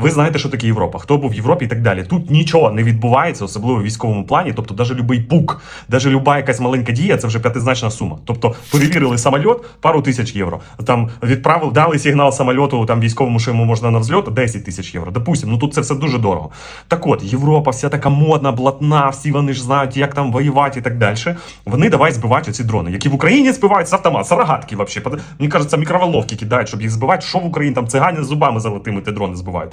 Ви знаєте, що таке Європа, хто був в Європі і так далі. Тут нічого не відбувається, особливо в військовому плані. Тобто, навіть любий пук, навіть люба якась маленька дія, це вже п'ятизначна сума. Тобто, перевірили самоліт, пару тисяч євро. Там відправили, дали сигнал самольоту там військовому, що йому можна на взльот, 10 тисяч євро. Допустим, ну тут це все дуже дорого. Так от, Європа, вся така модна, блатна, всі вони ж знають, як там воювати і так далі. Вони давай збивати оці дрони, які в Україні збивають з автомат, вообще. Под- Мені кажеться, мікроволновки кидають, щоб їх збивати. Що в Україні там цигані з зубами золотими ті дрони збивають.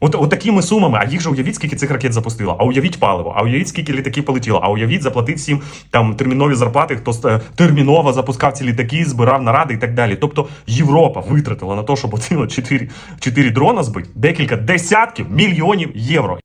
От, от такими сумами, а їх же уявіть, скільки цих ракет запустило, а уявіть паливо, а уявіть, скільки літаків полетіло, а уявіть, заплатив всім там термінові зарплати, хто е, терміново запускав ці літаки, збирав наради і так далі. Тобто Європа витратила на те, щоб оцінило 4, 4 дрона збити декілька десятків мільйонів євро.